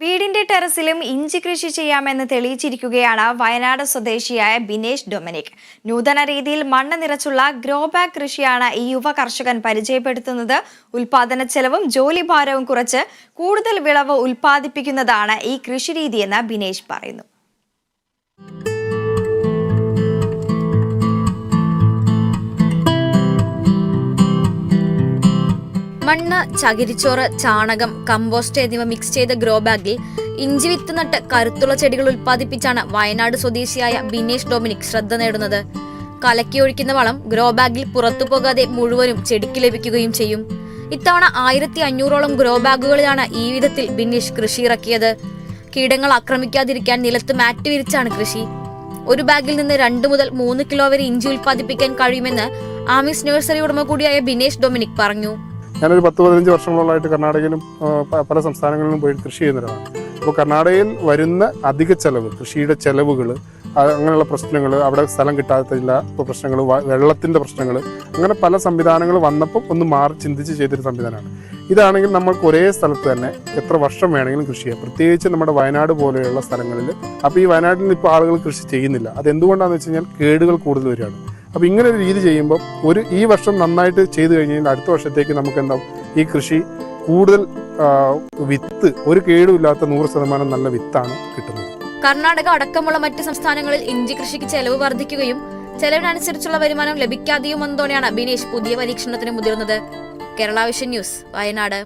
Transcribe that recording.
വീടിന്റെ ടെറസിലും ഇഞ്ചി കൃഷി ചെയ്യാമെന്ന് തെളിയിച്ചിരിക്കുകയാണ് വയനാട് സ്വദേശിയായ ബിനേഷ് ഡൊമിനിക്. നൂതന രീതിയിൽ മണ്ണ് നിറച്ചുള്ള ഗ്രോ ബാഗ് കൃഷിയാണ് ഈ യുവ കർഷകൻ പരിചയപ്പെടുത്തുന്നത്. ഉൽപാദന ചെലവും ജോലിഭാരവും കുറച്ച് കൂടുതൽ വിളവ് ഉൽപ്പാദിപ്പിക്കുന്നതാണ് ഈ കൃഷിരീതിയെന്ന് ബിനേഷ് പറയുന്നു. മണ്ണ് ചകിരിച്ചോറ് ചാണകം കമ്പോസ്റ്റ് എന്നിവ മിക്സ് ചെയ്ത ഗ്രോ ബാഗിൽ ഇഞ്ചി വിത്ത് നട്ട് കരുത്തുള്ള ചെടികൾ ഉൽപ്പാദിപ്പിച്ചാണ് വയനാട് സ്വദേശിയായ ബിനേഷ് ഡൊമിനിക് ശ്രദ്ധ നേടുന്നത്. കലക്കി ഒഴിക്കുന്ന വളം ഗ്രോ ബാഗിൽ പുറത്തു പോകാതെ മുഴുവനും ചെടിക്ക് ലഭിക്കുകയും ചെയ്യും. ഇത്തവണ ആയിരത്തി അഞ്ഞൂറോളം ഗ്രോ ബാഗുകളിലാണ് ഈ വിധത്തിൽ ബിനീഷ് കൃഷി ഇറക്കിയത്. കീടങ്ങൾ ആക്രമിക്കാതിരിക്കാൻ നിലത്ത് മാറ്റ് വിരിച്ചാണ് കൃഷി. ഒരു ബാഗിൽ നിന്ന് രണ്ട് മുതൽ മൂന്ന് കിലോ വരെ ഇഞ്ചി ഉൽപ്പാദിപ്പിക്കാൻ കഴിയുമെന്ന് ആമിസ് നഴ്സറി ഉടമ കൂടിയായ ബിനേഷ് ഡൊമിനിക് പറഞ്ഞു. ഞാനൊരു പത്ത് പതിനഞ്ച് വർഷങ്ങളോളമായിട്ട് കർണാടകയിലും പല സംസ്ഥാനങ്ങളിലും പോയി കൃഷി ചെയ്യുന്നവരാണ് അപ്പോൾ കർണാടകയിൽ വരുന്ന അധിക ചെലവ് കൃഷിയുടെ ചെലവുകൾ അങ്ങനെയുള്ള പ്രശ്നങ്ങൾ അവിടെ സ്ഥലം കിട്ടാത്തില്ല പ്രശ്നങ്ങൾ വെള്ളത്തിന്റെ പ്രശ്നങ്ങൾ അങ്ങനെ പല സംവിധാനങ്ങൾ വന്നപ്പോൾ ഒന്ന് മാറി ചിന്തിച്ച് ചെയ്തൊരു സംവിധാനമാണ്. ഇതാണെങ്കിൽ നമ്മൾക്ക് ഒരേ സ്ഥലത്ത് തന്നെ എത്ര വർഷം വേണമെങ്കിലും കൃഷി ചെയ്യാം. പ്രത്യേകിച്ച് നമ്മുടെ വയനാട് പോലെയുള്ള സ്ഥലങ്ങളിൽ അപ്പോൾ ഈ വയനാട്ടിൽ നിന്ന് ഇപ്പോൾ ആളുകൾ കൃഷി ചെയ്യുന്നില്ല. അത് എന്തുകൊണ്ടാണെന്ന് വെച്ച് കഴിഞ്ഞാൽ കേടുകൾ കൂടുതൽ വരികയാണ്. അപ്പോൾ ഇങ്ങനെ ഒരു രീതി ചെയ്യുമ്പോൾ ഒരു ഈ വർഷം നന്നായിട്ട് ചെയ്തു കഴിഞ്ഞാൽ അടുത്ത വർഷത്തേക്ക് നമുക്ക് എന്താവും ഈ കൃഷി കൂടുതൽ വിത്ത് ഒരു കേടുമില്ലാത്ത നൂറ് ശതമാനം നല്ല വിത്താണ് കിട്ടുന്നത്. കർണാടക അടക്കമുള്ള മറ്റ് സംസ്ഥാനങ്ങളിൽ ഇഞ്ചി കൃഷിക്ക് ചെലവ് വർദ്ധിക്കുകയും ചെലവിനനുസരിച്ചുള്ള വരുമാനം ലഭിക്കാതെയും വന്നതോടെയാണ് ബിനേഷ് പുതിയ പരീക്ഷണത്തിന് മുതിർന്നത്. Kerala vision news Wayanad.